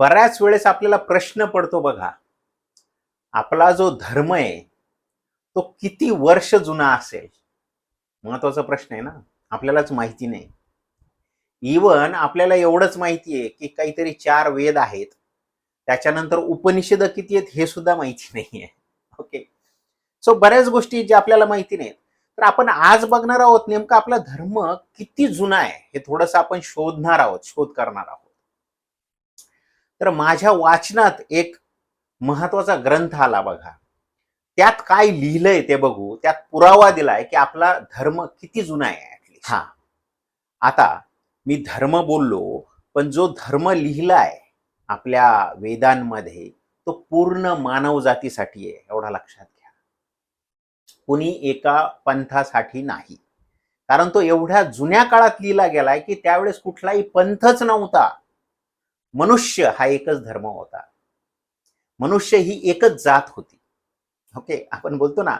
बऱ्याच वेळेस आपल्याला प्रश्न पडतो बघा. आपला जो धर्म आहे तो किती वर्ष जुना असेल? महत्त्वाचा प्रश्न आहे ना? आपल्यालाच माहिती नाही. इवन आपल्याला एवढंच माहिती आहे की काहीतरी चार वेद आहेत. त्याच्यानंतर उपनिषद किती आहेत हे सुद्धा माहिती नाही आहे ओके सो बऱ्याच गोष्टी ज्या आपल्याला माहिती नाहीत. तर आपण आज बघणार आहोत नेमका आपला धर्म किती जुना आहे हे थोडंसं आपण शोधणार आहोत शोध करणार आहोत. तर माझ्या वाचनात एक महत्त्वाचा ग्रंथ आला बघा. त्यात काय लिहिलंय ते बघू. त्यात पुरावा दिलाय की आपला धर्म किती जुना आहे हा. आता मी धर्म बोललो पण जो धर्म लिहिलाय आपल्या वेदांमध्ये तो पूर्ण मानव जातीसाठी आहे एवढा लक्षात घ्या. कुणी एका पंथासाठी नाही. कारण तो एवढ्या जुन्या काळात लिहिला गेलाय की त्यावेळेस कुठलाही पंथच नव्हता. मनुष्य हा एकच धर्म होता. मनुष्य ही एकच जात होती. ओके आपण बोलतो ना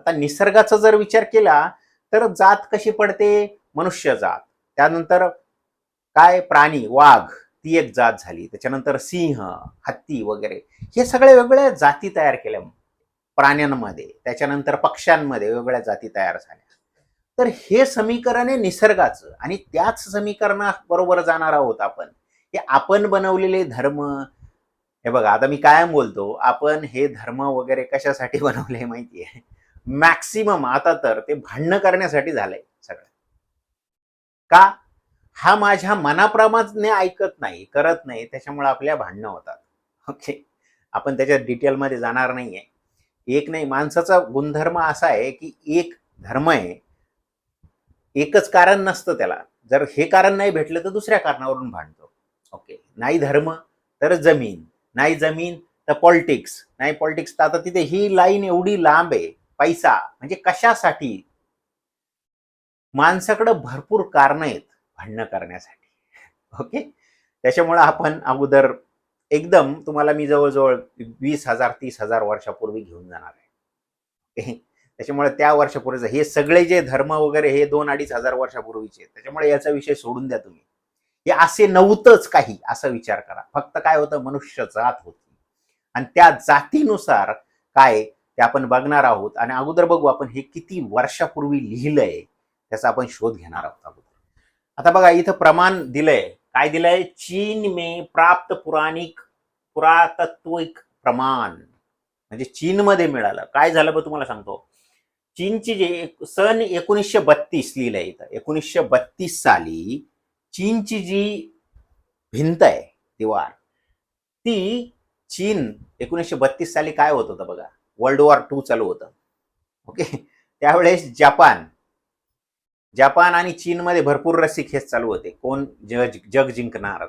आता निसर्गाचा जर विचार केला तर जात कशी पडते? मनुष्य जात. त्यानंतर काय? प्राणी वाघ ती एक जात झाली. त्याच्यानंतर सिंह हत्ती वगैरे. हे सगळे वेगवेगळ्या जाती तयार केल्या. प्राण्यांमध्ये त्याच्यानंतर पक्ष्यांमध्ये वेगवेगळ्या जाती तयार झाल्या. तर हे समीकरण आहे निसर्गाचं आणि त्याच समीकरणाबरोबर जाणार आहोत आपण. हे आपण बनवलेले धर्म हे बघा आता मी कायम बोलतो आपण हे धर्म वगैरे कशासाठी बनवले माहिती आहे मॅक्सिमम आता तर ते भांडणं करण्यासाठी झालंय सगळं. का? हा माझ्या मनाप्रमाणे ऐकत नाही करत नाही त्याच्यामुळे आपल्या भांडणं होतात. ओके आपण त्याच्या डिटेलमध्ये जाणार नाहीये. एक नाही माणसाचा गुणधर्म असा आहे की एक धर्म आहे एकच कारण नसतं त्याला. जर हे कारण नाही भेटलं तर दुसऱ्या कारणावरून भांडतो. ओके नाही धर्म तर जमीन. नाही जमीन तर पॉलिटिक्स नाही पॉलिटिक्स तर आता तिथे ही लाईन एवढी लांब आहे. पैसा. म्हणजे कशासाठी? माणसाकडं भरपूर कारणं आहेत भांडणं करण्यासाठी. ओके त्याच्यामुळं आपण अगोदर एकदम तुम्हाला मी जवळजवळ वीस हजार तीस हजार वर्षापूर्वी घेऊन जाणार आहे. त्याच्यामुळे त्या वर्षापूर्वीचं हे सगळे जे धर्म वगैरे हे दोन अडीच हजार वर्षापूर्वीचे आहेत. त्याच्यामुळे याचा विषय सोडून द्या तुम्ही. हे असे नव्हतंच काही असा विचार करा. फक्त काय होतं मनुष्य जात होती. आणि त्या जातीनुसार काय ते आपण बघणार आहोत. आणि अगोदर बघू आपण हे किती वर्षापूर्वी लिहिलंय त्याचा आपण शोध घेणार आहोत अगोदर. आता बघा इथं प्रमाण दिलंय. काय दिलंय? चीन में प्राप्त पुराणिक पुरातत्विक प्रमाण. म्हणजे चीनमध्ये मिळालं. काय झालं बघ तुम्हाला सांगतो. चीनची जे सन एकोणीसशे बत्तीस लिहिलंय इथं. एकोणीसशे बत्तीस साली चीनची जी भिंत आहे दिवार ती चीन एकोणीसशे बत्तीस साली काय होत होतं बघा? वर्ल्ड वॉर टू चालू होतं. ओके त्यावेळेस जपान जपान आणि चीनमध्ये भरपूर रस्सीखेच चालू होते. कोण? जग जग जिंकणार.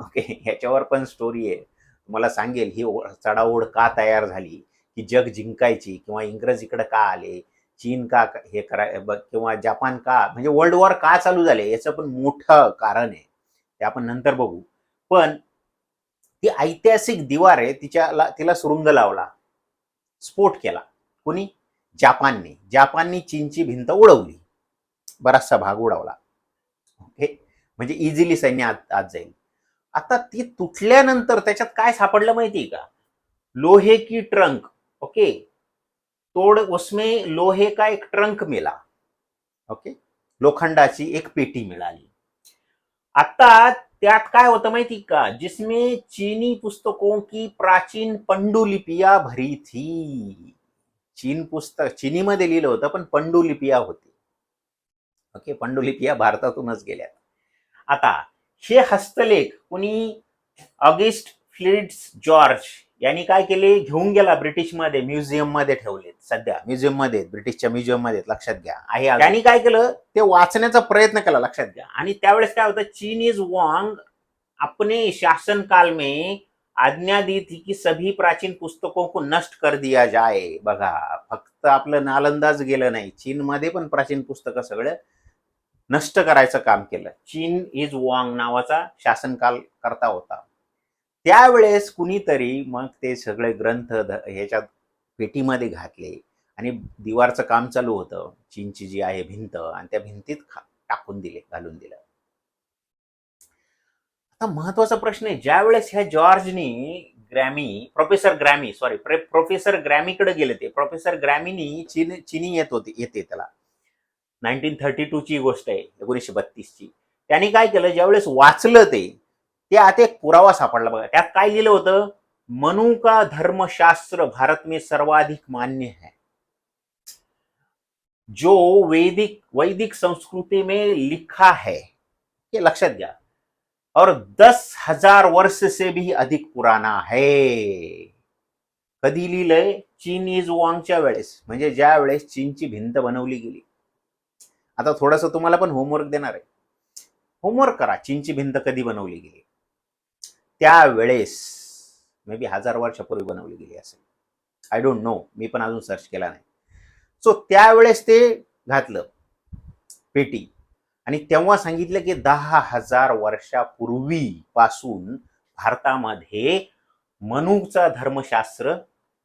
ओके ह्याच्यावर पण स्टोरी आहे. तुम्हाला सांगेल ही चढाओढ का तयार झाली? की जग जिंकायची किंवा इंग्रज इकडं का आले? चीन का हे कराय किंवा जपान का म्हणजे वर्ल्ड वॉर का चालू झाले याचं पण मोठं कारण आहे. ते आपण नंतर बघू. पण ती ऐतिहासिक दिवार आहे तिच्याला तिला सुरुंग लावला. स्फोट केला. कोणी? जापानने. जापानने चीनची भिंत उडवली. बराचसा भाग उडवला. ओके? म्हणजे इझिली सैन्य आत आत जाईल. आता ती तुटल्यानंतर त्याच्यात काय सापडलं माहिती का? लोहे की ट्रंक ओके? तोड उसमें लोहे का एक ट्रंक मिला ओके लोखंडाची एक पेटी मिळाली. आता त्यात काय होतं माहिती का? जिसमें चीनी पुस्तकों की प्राचीन पंडुलिपिया भरी थी. चीन पुस्तक चीनीमध्ये लिहिलं होतं पण पंडुलिपिया होती. ओके पंडुलिपिया भारतातूनच गेल्या आता हे हस्तलेख कुणी ऑगस्ट फ्लिड्स जॉर्ज यांनी काय केले? घेऊन गेला ब्रिटिशमध्ये म्युझियममध्ये ठेवले सध्या. म्युझियममध्ये आहेत, ब्रिटिशच्या म्युझियममध्ये आहेत, लक्षात घ्या. आहे. त्यांनी काय केलं? ते वाचण्याचा प्रयत्न केला लक्षात घ्या. आणि त्यावेळेस काय होतं? चीन इज वॉन्ग अपने शासन काल में आज्ञा दी थी की सभी प्राचीन पुस्तकों को नष्ट कर दिया जाए. बघा फक्त आपलं नालंदाच गेलं नाही. चीनमध्ये पण प्राचीन पुस्तकं सगळं नष्ट करायचं काम केलं. चीन इज वॉंग नावाचा शासनकाल करता होता. त्यावेळेस कुणीतरी मग ते सगळे ग्रंथ ह्याच्यात पेटीमध्ये घातले आणि दिवारचं काम चालू होतं. चीनची जी आहे भिंत आणि त्या भिंतीत टाकून दिले घालून दिलं. आता महत्त्वाचा प्रश्न आहे ज्या वेळेस ह्या जॉर्जनी Grammy professor Grammy sorry professor ग्रॅमीकडे गेले ते प्रोफेसर ग्रॅमीनी चीन चिनी येत होते येते त्याला. नाईन्टीन थर्टी टू ची गोष्ट आहे एकोणीसशे बत्तीस ची त्यांनी काय केलं ज्यावेळेस वाचलं ते ते आता एक पुरावा सापडला बघा. त्यात काय लिहिलं होतं? मनु का धर्मशास्त्र भारत में सर्वाधिक मान्य है. जो वैदिक वैदिक संस्कृति में लिखा है ये लक्षात घ्या. और दस हजार वर्ष से भी अधिक पुराना है. कधी लिहिलंय? चीन इज वॉंगच्या वेळेस. म्हणजे ज्या वेळेस चीनची भिंत बनवली गेली. आता थोडस तुम्हाला पण होमवर्क देणार आहे. होमवर्क करा. चीनची भिंत कधी बनवली गेली? त्यावेळेस मे बी हजार वर्षापूर्वी बनवली गेली असेल. आय डोंट नो मी पण अजून सर्च केला नाही. सो त्यावेळेस ते घातलं पेटी. आणि तेव्हा सांगितलं की दहा हजार वर्षापूर्वी पासून भारतामध्ये मनुचा धर्मशास्त्र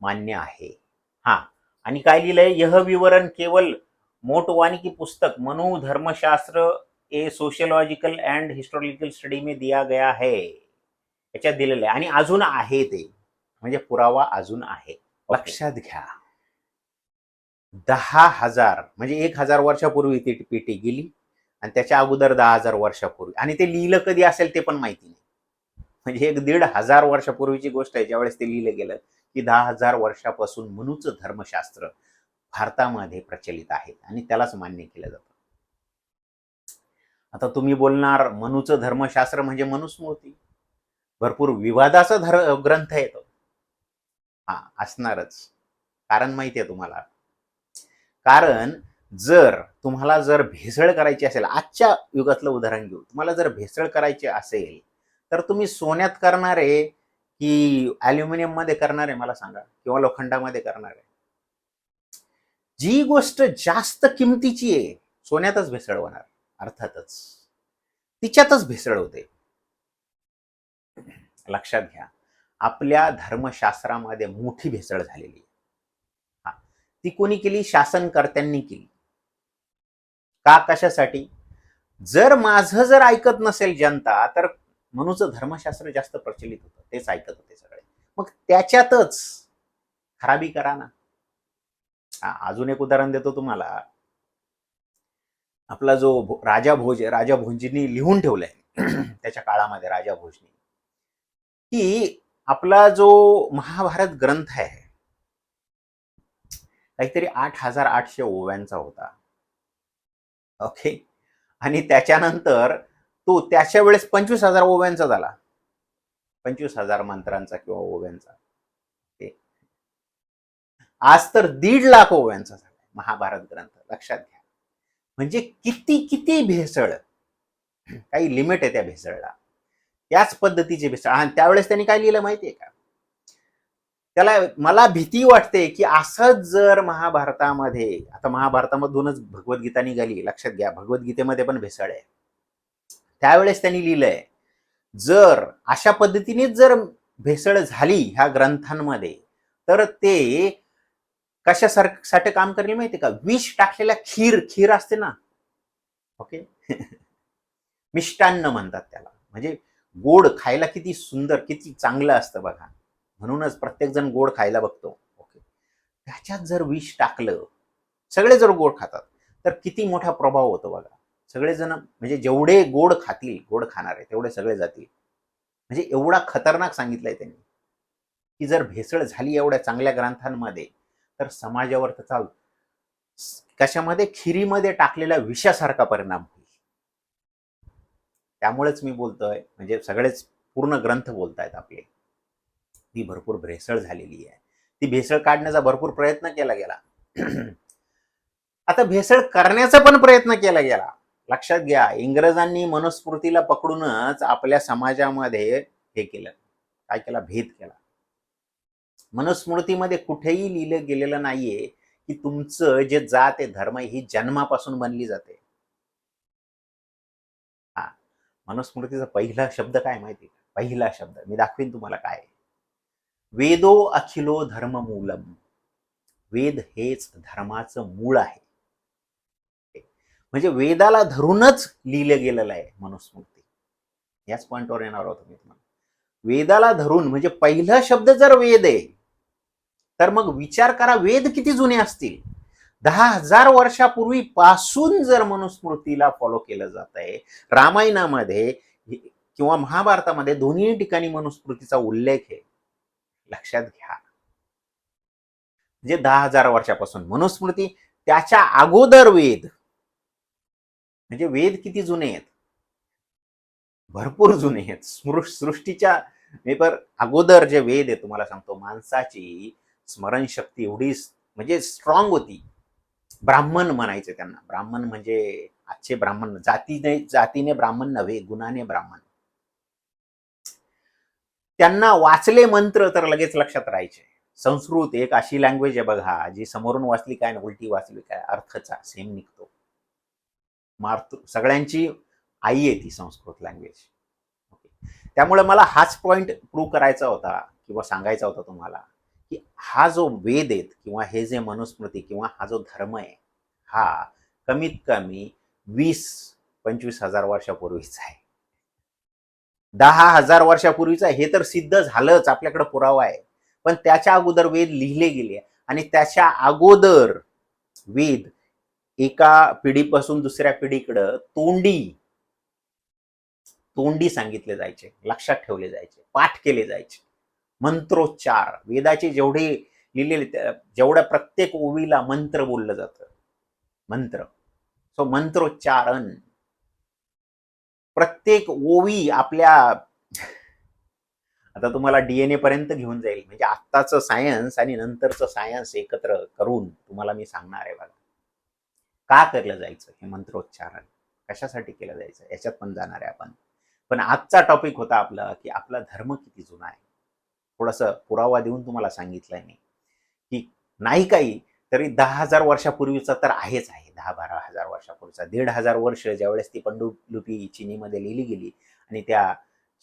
मान्य आहे. हा. आणि काय लिहिलंय? यह विवरण केवळ मोटवानिकी पुस्तक Manu Dharmashastra a sociological and historical study में दिया गया है. याच्यात दिलेलं आहे. आणि अजून आहे ते. म्हणजे पुरावा अजून आहे. लक्षात घ्या. दहा हजार म्हणजे एक हजार वर्षापूर्वी ती पेटी गेली आणि त्याच्या अगोदर दहा हजार वर्षापूर्वी. आणि ते लिहिलं कधी असेल ते पण माहिती नाही. म्हणजे एक दीड हजार वर्षापूर्वीची गोष्ट आहे ज्यावेळेस ते लिहिलं गेलं की दहा हजार वर्षापासून मनुचं धर्मशास्त्र भारतामध्ये प्रचलित आहे आणि त्यालाच मान्य केलं जातं. आता तुम्ही बोलणार मनुचं धर्मशास्त्र म्हणजे मनुस्मृती. भरपूर विवादाचा धर ग्रंथ येतो हा असणारच. कारण माहिती आहे तुम्हाला. कारण जर तुम्हाला जर भेसळ करायची असेल आजच्या युगातलं उदाहरण घेऊ. तुम्हाला जर भेसळ करायची असेल तर तुम्ही सोन्यात करणारे की अल्युमिनियममध्ये करणार आहे मला सांगा किंवा लोखंडामध्ये करणार? आहे जी गोष्ट जास्त किमतीची आहे सोन्यातच भेसळ होणार अर्थातच. तिच्यातच भेसळ होते. लक्षात घ्या. आपल्या धर्मशास्त्रामध्ये मोठी भेसळ झालेली आहे. हा. ती कोणी केली? शासनकर्त्यांनी केली. का? कशासाठी? जर माझं जर ऐकत नसेल जनता तर मनुचं धर्मशास्त्र जास्त प्रचलित होतं. तेच ऐकत होते सगळे. मग त्याच्यातच खराबी करा ना. अजून एक उदाहरण देतो तुम्हाला. आपला जो राजा भोज राजा भोजींनी लिहून ठेवलाय. त्याच्या काळामध्ये राजा भोजनी. की आपला जो महाभारत ग्रंथ आहे काहीतरी आठ हजार आठशे ओव्यांचा होता. ओके आणि त्याच्यानंतर तो त्याच्या वेळेस पंचवीस हजार ओव्यांचा झाला. पंचवीस हजार मंत्रांचा किंवा ओव्यांचा. ओके. आज तर दीड लाख ओव्यांचा झाला महाभारत ग्रंथ. लक्षात घ्या. म्हणजे किती किती भेसळ. काही लिमिट आहे त्या भेसळला. त्याच पद्धतीचे भेसळ. आणि त्यावेळेस त्यांनी काय लिहिलं माहितीये का? त्याला मला भीती वाटते की असंच जर महाभारतामध्ये आता महाभारतामधूनच भगवद्गीता निघाली लक्षात घ्या भगवद्गीतेमध्ये पण भेसळ आहे. त्यावेळेस त्यांनी लिहिलंय जर अशा पद्धतीनेच जर भेसळ झाली ह्या ग्रंथांमध्ये तर ते कशासारखं काम करेल माहिती का? विष टाकलेल्या खीर खीर असते ना. ओके? मिष्टान्न म्हणतात त्याला. म्हणजे गोड खायला किती सुंदर किती चांगलं असतं बघा. म्हणूनच प्रत्येकजण गोड खायला बघतो. ओके त्याच्यात जर विष टाकलं सगळे जर गोड खातात तर किती मोठा प्रभाव होतो बघा. सगळेजण म्हणजे जेवढे गोड खातील गोड खाणार आहे तेवढे सगळे जातील. म्हणजे एवढा खतरनाक सांगितलंय त्यांनी. की जर भेसळ झाली एवढ्या चांगल्या ग्रंथांमध्ये तर समाजावर त्याचा कशामध्ये? खिरीमध्ये टाकलेल्या विषासारखा परिणाम होईल. त्यामुळेच मी बोलतोय म्हणजे सगळेच पूर्ण ग्रंथ बोलतायत आपले. ती भरपूर भेसळ झालेली आहे. ती भेसळ काढण्याचा भरपूर प्रयत्न केला गेला. आता भेसळ करण्याचा पण प्रयत्न केला गेला. लक्षात घ्या इंग्रजांनी मनुस्मृतीला पकडूनच आपल्या समाजामध्ये हे केलं. काय केला? भेद केला. मनुस्मृतीमध्ये कुठेही लिहिलं गेलेलं नाहीये की तुमचं जे जात आहे धर्म ही जन्मापासून बनली जाते. मनुस्मृतीचा पहिला शब्द काय माहिती? पहिला शब्द. मी दाखवीन तुम्हाला काय आहे. वेदो अखिलो धर्म मूलम वेद हेच धर्माचं मूळ आहे. म्हणजे वेदाला धरूनच लिहिलं गेलेलं आहे मनुस्मृती. याच पॉइंटवर येणार होतो मी तुम्हाला. वेदाला धरून म्हणजे पहिला शब्द जर वेद आहे तर मग विचार करा वेद किती जुने असतील. दहा हजार वर्षापूर्वीपासून जर मनुस्मृतीला फॉलो केलं जात आहे रामायणामध्ये किंवा महाभारतामध्ये दोन्ही ठिकाणी मनुस्मृतीचा उल्लेख आहे. लक्षात घ्या. म्हणजे दहा हजार वर्षापासून मनुस्मृती त्याच्या अगोदर वेद. म्हणजे वेद किती जुने आहेत? भरपूर जुने आहेत. स्मृ- सृष्टीच्या पेपर अगोदर जे वेद आहे तुम्हाला सांगतो माणसाची स्मरणशक्ती एवढी म्हणजे स्ट्रॉंग होती. ब्राह्मण म्हणायचे त्यांना. ब्राह्मण म्हणजे आजचे ब्राह्मण जातीने जातीने ब्राह्मण नव्हे गुणाने ब्राह्मण. त्यांना वाचले मंत्र तर लगेच लक्षात राहायचे. संस्कृत एक अशी लँग्वेज आहे बघा जी समोरून वाचली काय ना उलटी वाचली काय अर्थचा सेम निघतो. मातृ सगळ्यांची आई आहे ती संस्कृत लँग्वेज ओके त्यामुळे मला हाच पॉईंट प्रूव्ह करायचा होता किंवा सांगायचा होता तुम्हाला. की हा जो वेद आहेत किंवा हे जे मनुस्मृती किंवा हा जो धर्म आहे हा कमीत कमी वीस पंचवीस हजार वर्षापूर्वीचा आहे. दहा हजार वर्षापूर्वीचा हे तर सिद्ध झालंच आपल्याकडे पुरावा आहे. पण त्याच्या अगोदर वेद लिहिले गेले आणि त्याच्या अगोदर वेद एका पिढीपासून दुसऱ्या पिढीकडं तोंडी तोंडी सांगितले जायचे लक्षात ठेवले जायचे पाठ केले जायचे. मंत्रोच्चार. वेदाचे जेवढे लिहिलेले जेवढ्या प्रत्येक ओवीला मंत्र बोललं जातं. मंत्र. सो मंत्रोच्चारण. प्रत्येक ओवी आपल्या आता तुम्हाला डीएनए पर्यंत घेऊन जाईल. म्हणजे आत्ताचं सायन्स आणि नंतरचं सायन्स एकत्र करून तुम्हाला मी सांगणार आहे बघा. का केलं जायचं हे मंत्रोच्चारण? कशासाठी केलं जायचं? याच्यात पण जाणार आहे आपण. पण आजचा टॉपिक होता आपला की आपला धर्म किती जुना आहे. थोडंसं पुरावा देऊन तुम्हाला सांगितलंय मी. की नाही काही तरी दहा हजार वर्षापूर्वीचा तर आहेच आहे. दहा बारा हजार वर्षापूर्वीचा दीड हजार वर्ष ज्यावेळेस ती पंडुलिपी चिनीमध्ये लिहिली गेली आणि त्या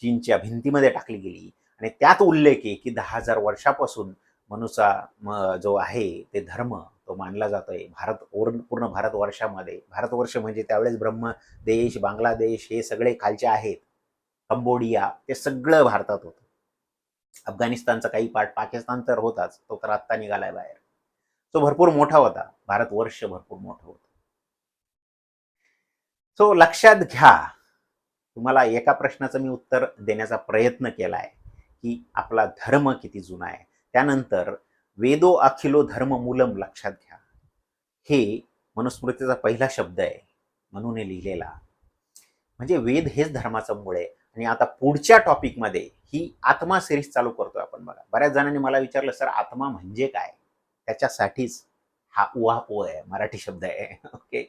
चीनच्या भिंतीमध्ये टाकली गेली. आणि त्यात उल्लेख आहे की दहा हजार वर्षापासून मनुचा म- जो आहे ते धर्म तो मानला जातोय. भारत ओर- पूर्ण भारतवर्षामध्ये भारतवर्ष म्हणजे त्यावेळेस ब्रह्म देश बांगलादेश हे सगळे खालचे आहेत. कंबोडिया ते सगळं भारतात होतं. अफगाणिस्तानचा काही पार्ट पाकिस्तान तर होताच तो तर आत्ता निघालाय बाहेर. तो भरपूर मोठा होता. भारत वर्ष भरपूर मोठं होतं. सो लक्षात घ्या तुम्हाला एका प्रश्नाचं मी उत्तर देण्याचा प्रयत्न केला आहे की आपला धर्म किती जुना आहे. त्यानंतर वेदो अखिलो धर्म मूलम लक्षात घ्या. हे मनुस्मृतीचा पहिला शब्द आहे म्हणून लिहिलेला. म्हणजे वेद हेच धर्माचं मूळ आहे. आणि आता पुढच्या टॉपिकमध्ये ही आत्मा सिरीज चालू करतोय आपण बघा. बऱ्याच जणांनी मला विचारलं सर आत्मा म्हणजे काय? त्याच्यासाठीच हा उहापोह आहे मराठी शब्द आहे. ओके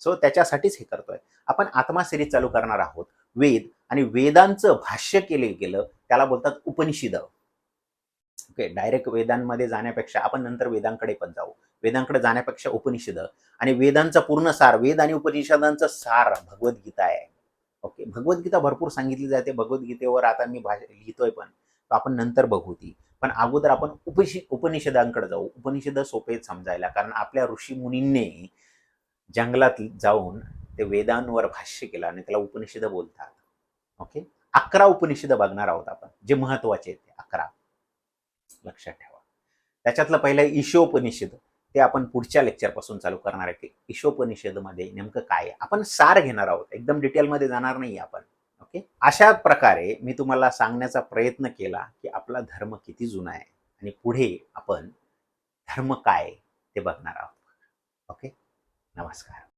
सो त्याच्यासाठीच हे करतोय. आपण आत्मा सिरीज चालू करणार आहोत. वेद आणि वेदांचं भाष्य केले गेलं त्याला बोलतात उपनिषद. ओके डायरेक्ट वेदांमध्ये जाण्यापेक्षा आपण नंतर वेदांकडे पण जाऊ. वेदांकडे जाण्यापेक्षा उपनिषद. आणि वेदांचा पूर्ण सार वेद आणि उपनिषदांचं सार भगवद्गीता आहे. ओके भगवद्गीता भरपूर सांगितली जाते. भगवद्गीतेवर आता मी भाषा लिहितोय पण. आपण नंतर बघू ती. पण अगोदर आपण उपनिष उपनिषदांकडे जाऊ. उपनिषद सोपे समजायला. कारण आपल्या ऋषी मुनींनी जंगलात जाऊन ते वेदांवर भाष्य केलं आणि त्याला उपनिषद बोलतात. ओके अकरा उपनिषद बघणार आहोत आपण. जे महत्त्वाचे आहेत ते अकरा. लक्षात ठेवा. त्याच्यातलं पहिलं ईशोपनिषद. ते आपण पुढच्या लेक्चरपासून चालू करणार आहे. की ईशोपनिषदमध्ये नेमकं काय आहे? आपण सार घेणार आहोत. एकदम डिटेलमध्ये जाणार नाही आपण. ओके अशा प्रकारे मी तुम्हाला सांगण्याचा प्रयत्न केला की आपला धर्म किती जुना आहे आणि पुढे आपण धर्म काय ते बघणार आहोत. ओके नमस्कार.